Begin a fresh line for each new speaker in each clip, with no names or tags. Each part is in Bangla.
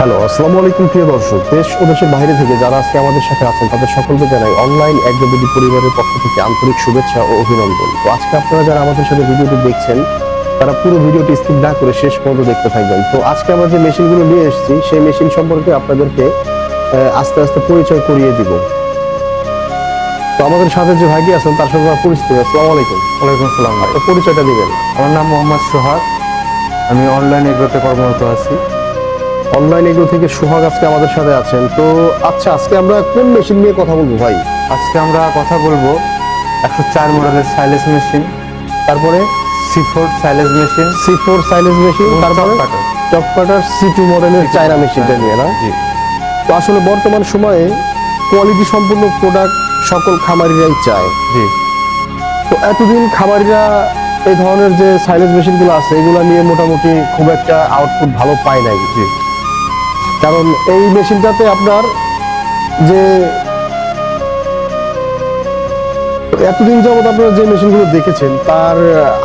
হ্যালো আসসালামু আলাইকুম প্রিয় দর্শক। দেশ ও দেশের বাইরে থেকে যারা আজকে আমাদের সাথে আছেন তাদের সকলকে জানাই অনলাইন একজনবিডি পরিবারের পক্ষ থেকে আন্তরিক শুভেচ্ছা ও অভিনন্দন। তো আজকে আপনারা যারা আমাদের সাথে ভিডিওটি দেখছেন তারা পুরো ভিডিওটি স্কিপ না করে শেষ পর্যন্ত দেখতে থাকবেন। তো আজকে আমরা যে মেশিনগুলো নিয়ে এসেছি সেই মেশিন সম্পর্কে আপনাদেরকে আস্তে আস্তে পরিচয় করিয়ে দিব। তো আমাদের সাথে যে ভাইটি আছেন তার সঙ্গে আমার পরিচিত। আসসালামু আলাইকুম।
ওয়ালাইকুম আসসালাম
তো পরিচয়টা দিবেন।
আমার নাম মোহাম্মদ সোহাগ। আমি অনলাইন এগ্রোতে কর্মরত আছি।
অনলাইন এগুলো থেকে সোহাগ আজকে আমাদের সাথে আছেন। তো আচ্ছা আজকে আমরা কোন মেশিন নিয়ে কথা বলব ভাই?
আজকে আমরা কথা বলব একশো চার মডেলের সাইলেস মেশিন
তারপরে
C four silage machine
C four silage machine তারপরে। টপ কাটার সি টু মডেলের চায়না মেশিনটা নিয়ে না?
জি।
তো আসলে বর্তমান সময়ে কোয়ালিটি সম্পূর্ণ প্রোডাক্ট সকল খামারিরাই চায়।
জি।
তো এতদিন খামারিরা এই ধরনের যে সাইলেজ মেশিনগুলো আছে এগুলো নিয়ে মোটামুটি খুব একটা আউটপুট ভালো পায় নাই।
জি।
কারণ এই মেশিনটাতে আপনার যে এতদিন যাবত আপনারা যে মেশিনগুলো দেখেছেন তার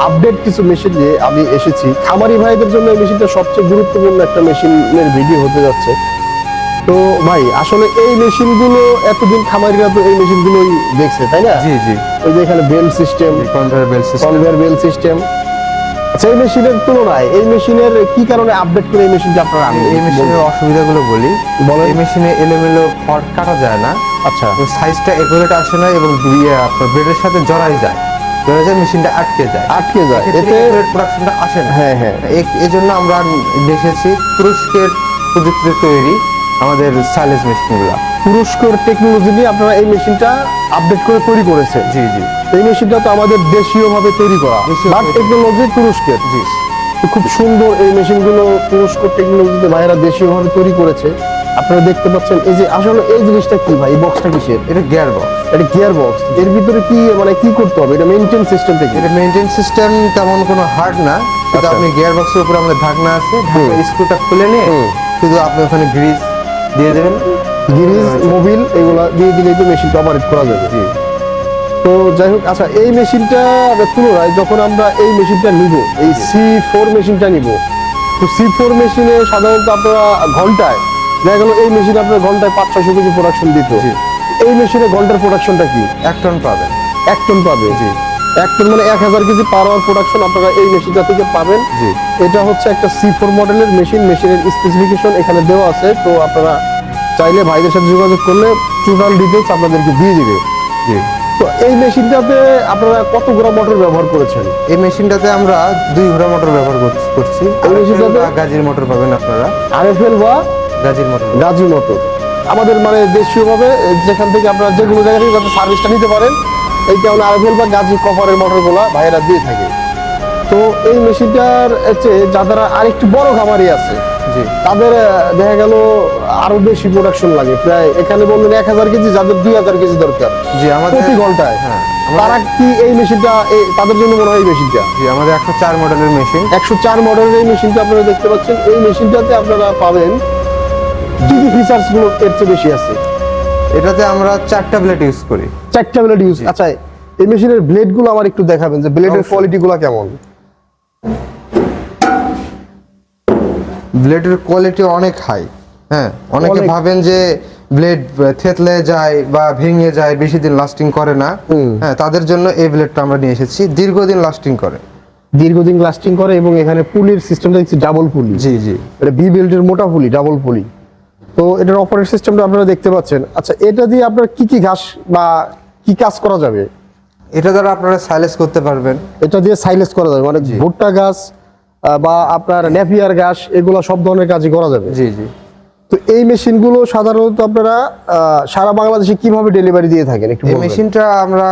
আপডেট কিছু মেশিন নিয়ে আমি এসেছি। খামারি ভাইদের জন্য এই মেশিনটা সবচেয়ে গুরুত্বপূর্ণ একটা মেশিনের ভিডিও হতে যাচ্ছে। তো ভাই আসলে এই মেশিনগুলো এতদিন খামারিরা তো এই মেশিনগুলোই দেখছে তাই না?
জি জি।
ওই যে এখানে belt system
conveyor belt system
conveyor belt system এই মেশিনের তুলনায় এই মেশিনের কি কারণে আপডেট করে এই মেশিনটা আপনারা আনলেন?
এই মেশিনের অসুবিধাগুলো বলি।
বলেন।
এই মেশিনে এলোমেলো খড় কাটা যায় না।
আচ্ছা।
সাইজটা একুরেট আসে না এবং আপনার ব্রেডের সাথে জড়াই যায়। জড়াই যায় মেশিনটা আটকে যায়।
আটকে যায়।
এতে প্রোডাকশনটা আসে না।
হ্যাঁ হ্যাঁ।
এ- এজন্য আমরা দেখেছি তুরস্কের প্রযুক্তিতে তৈরি আমাদের সাইলেন্স মেশিনগুলো
পুরস্কার টেকনোলজি নিয়ে আপনারা এই মেশিনটা আপডেট করে তৈরি করেছেন।
জি জি।
এই মেশিনটা তো আমাদের দেশীয় ভাবে তৈরি করা। বাট টেকনোলজি তুরস্কের
জি
খুব সুন্দর এই মেশিনগুলো তুরস্ক টেকনোলজিতে ভাইয়েরা দেশীয় ভাবে তৈরি করেছে। আপনারা দেখতে পাচ্ছেন এই যে আসলে এই জিনিসটা কি ভাই? এই বক্সটা কিসের?
এটা গিয়ার বক্স
এটা গিয়ার বক্স এর ভিতরে কি মানে কি করতে হবে? এটা মেইনটেইন সিস্টেম থেকে?
এটা মেনটেন সিস্টেম তেমন কোনো হার্ড না। কিন্তু
আচ্ছা।
আপনি গিয়ার বক্সের উপরে আমাদের ঢাকনা আছে। স্ক্রুটা খুলে নিয়ে। শুধু আপনি ওখানে গ্রিজ দিয়ে দেবেন।
গিরিজ মোবিল এগুলা দিয়ে দিলেই তো মেশিনটা অপারেট করা যাবে।
জি।
তো যাই হোক আচ্ছা এই মেশিনটা তুলনায় যখন আমরা এই মেশিনটা নিব এই সি ফোর মেশিনটা নিব তো সি ফোর মেশিনে সাধারণত আপনারা ঘন্টায় দেখা গেল এই মেশিনে আপনার ঘন্টায় পাঁচ ছশো কেজি প্রোডাকশন দিত। এই মেশিনে ঘণ্টার প্রোডাকশনটা কি?
এক টন পাবেন।
এক টন পাবে।
জি।
এক টন মানে এক হাজার কেজি পার আওয়ার প্রোডাকশন আপনারা এই মেশিনটা থেকে পাবেন।
জি।
এটা হচ্ছে একটা সি ফোর মডেলের মেশিন মেশিনের স্পেসিফিকেশন এখানে দেওয়া আছে তো আপনারা চাইলে ভাইদের সাথে যোগাযোগ করলে টোটাল ডিটেলস আপনাদেরকে দিয়ে দিবে।
জি।
তো এই মেশিনটাতে আপনারা কত গ্রাম মোটর ব্যবহার করেছেন?
এই মেশিনটাতে আমরা দুই ঘোড়া মোটর ব্যবহার করছি-
এই মেশিনটাতে?
গাজির মোটর পাবেন আপনারা।
আরএফএল বা
গাজির মোটর
গাজী মোটর আমাদের মানে দেশীয়ভাবে যেখান থেকে আপনারা যে কোনো জায়গা থেকে সার্ভিসটা নিতে পারেন এই কারণে আরএফএল বা গাজী কপারের মোটরগুলা ভাইয়েরা দিয়ে থাকে। তো এই মেশিনটার হচ্ছে যারা আরেকটু বড় খামারি আছে তাদের দেখা গেল আরও বেশি প্রোডাকশন লাগে। প্রায় এখানে বললেন এক হাজার কেজি যাদের দুই হাজার কেজি দরকার।
জি আমাদের
প্রতি ঘন্টায়।
হ্যাঁ
তারা কি এই মেশিনটা তাদের জন্য মনে হয় এই মেশিনটা
জি আমাদের একশো চার মডেলের মেশিন
একশো চার মডেলের এই মেশিনটা আপনারা দেখতে পাচ্ছেন। এই মেশিনটাতে আপনারা পাবেন কি কি ফিচার্সগুলো এর চেয়ে বেশি আছে?
এটাতে আমরা চারটা ব্লেড ইউজ করি।
চারটা ব্লেড ইউজ আচ্ছা এই মেশিনের ব্লেডগুলো আমার একটু দেখাবেন যে ব্লেডের। কোয়ালিটি গুলো কেমন?
ব্লেডের কোয়ালিটি অনেক হাই হ্যাঁ? অনেকে ভাবেন যে ব্লেড থেতলে যায় বা ভেঙে যায় বেশি দিন লাস্টিং করে না। হ্যাঁ তাদের জন্য এই ব্লেডটা আমরা নিয়ে এসেছি। দীর্ঘদিন লাস্টিং করে।
দীর্ঘদিন লাস্টিং করে এবং এখানে পুলির সিস্টেমটা দেখছি ডাবল পুলি
জি জি।
এটা বি বেল্টের মোটা পুলি ডাবল পুলি তো এটার অপারেট সিস্টেমটা আপনারা দেখতে পাচ্ছেন। আচ্ছা এটা দিয়ে আপনার কি কি ঘাস বা কি কাজ করা যাবে?
এটা দ্বারা আপনারা সাইলেস করতে পারবেন।
এটা দিয়ে সাইলেস করা যাবে। মানে ভুট্টা গাছ বা আপনার নেপিয়ার ঘাস এগুলো সব ধরনের কাজই করা যাবে।
জি জি।
তো এই মেশিনগুলো সাধারণত আপনারা সারা বাংলাদেশে কীভাবে ডেলিভারি দিয়ে থাকেন একটু
এই মেশিনটা আমরা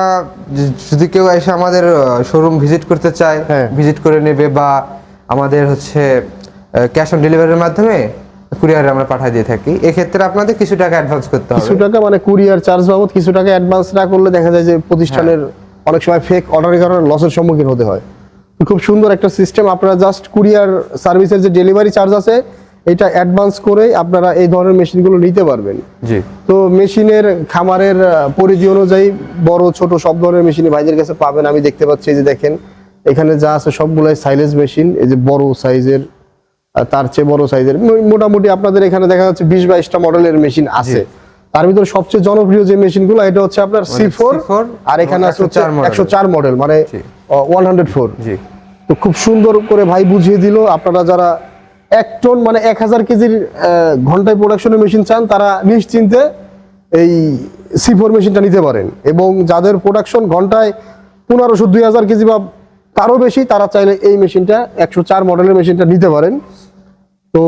যদি কেউ এসে আমাদের শোরুম ভিজিট করতে চায়
হ্যাঁ।
ভিজিট করে নেবে বা আমাদের হচ্ছে ক্যাশ অন ডেলিভারির মাধ্যমে কুরিয়ারে আমরা পাঠিয়ে দিয়ে থাকি এক্ষেত্রে আপনাদের কিছু টাকা অ্যাডভান্স করতে হবে।
কিছু টাকা মানে কুরিয়ার চার্জ বাবদ কিছু টাকা অ্যাডভান্স না করলে দেখা যায় যে প্রতিষ্ঠানের
হ্যাঁ।
অনেক সময় ফেক অর্ডারের কারণে লসের সম্মুখীন হতে হয়। খুব সুন্দর একটা সিস্টেম। আপনারা জাস্ট কুরিয়ার সার্ভিসের যে ডেলিভারি চার্জ আছে এটা অ্যাডভান্স করে আপনারা এই ধরনের মেশিনগুলো নিতে পারবেন।
জি।
তো মেশিনের খামারের পরিধি অনুযায়ী বড় ছোট সব ধরনের মেশিন ভাইদের কাছে পাবেন। আমি দেখতে পাচ্ছি যে দেখেন এখানে যা আছে সবগুলাই সাইলেজ মেশিন এই যে বড় সাইজের তার চেয়ে বড় সাইজের মোটামুটি আপনাদের এখানে দেখা যাচ্ছে বিশ বাইশটা মডেলের মেশিন আছে। তার ভিতরে সবচেয়ে জনপ্রিয় যে মেশিনগুলো এটা হচ্ছে আপনার সি ফোর আর এখানে আছে হচ্ছে
104
একশো চার মডেল মানে ওয়ান হান্ড্রেড ফোর
জি।
তো খুব সুন্দর করে ভাই বুঝিয়ে দিল। আপনারা যারা এক টন মানে এক হাজার কেজির ঘন্টায় প্রোডাকশনের মেশিন চান তারা নিশ্চিন্তে এই সি ফোর মেশিনটা নিতে পারেন। এবং যাদের প্রোডাকশন ঘন্টায় পনেরোশো দুই হাজার কেজি বা তারও বেশি তারা চাইলে এই মেশিনটা একশো চার মডেলের মেশিনটা নিতে পারেন। তো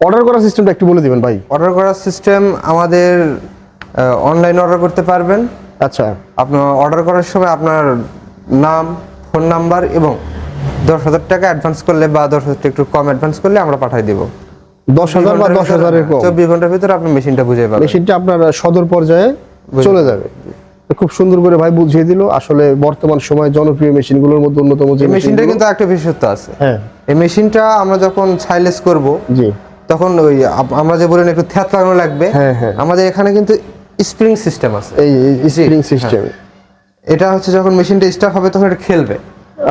অর্ডার করার সিস্টেমটা একটু বলে দিবেন ভাই।
অর্ডার করার সিস্টেম আমাদের অনলাইন অর্ডার করতে পারবেন।
আচ্ছা।
আপনার অর্ডার করার সময় আপনার নাম ফোন নাম্বার এবং দশ হাজার টাকা অ্যাডভান্স করলে বা দশ হাজার একটু কম অ্যাডভান্স করলে আমরা পাঠাই দিব।
দশ হাজার বা দশ হাজারের কম।
চব্বিশ ঘণ্টার ভিতরে আপনি মেশিনটা বুঝে পাবেন।
মেশিনটা আপনার সদর পর্যায়ে চলে যাবে। খুব সুন্দর করে ভাই বুঝিয়ে দিল। আসলে বর্তমান সময়ে জনপ্রিয় মেশিনগুলোর মধ্যে অন্যতম যে
মেশিনটা কিন্তু একটা বিশেষত্ব আছে।
হ্যাঁ।
এই মেশিনটা আমরা যখন ছাইলেস করব
জি।
তখন ওই আমরা যে বলেন একটু থ্যাত লাগানো লাগবে
হ্যাঁ, হ্যাঁ।
আমাদের এখানে কিন্তু স্প্রিং সিস্টেম আছে।
এই স্প্রিং সিস্টেম
এটা হচ্ছে যখন মেশিনটা স্টার্ট হবে তখন এটা খেলবে।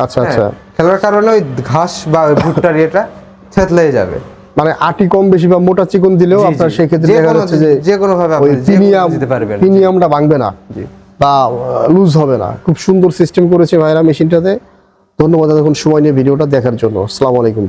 আচ্ছা আচ্ছা।
হ্যাঁ, খেলার কারণে ওই ঘাস বা ভুট্টার এটা থেতলে যাবে।
মানে আটি কম বেশি বা মোটা চিকন দিলেও আপনার
সেই
সেক্ষেত্রে দেখা যাচ্ছে যে
যে কোনোভাবে আপনি
ওই
যে কোনো
প্রিমিয়াম
দিতে পারবেন।
প্রিমিয়ামটা ভাঙবে না বা লুজ হবে না। খুব সুন্দর সিস্টেম করেছে ভাইরা মেশিনটাতে। ধন্যবাদ এখন সময় নিয়ে ভিডিওটা দেখার জন্য। আসসালামু আলাইকুম।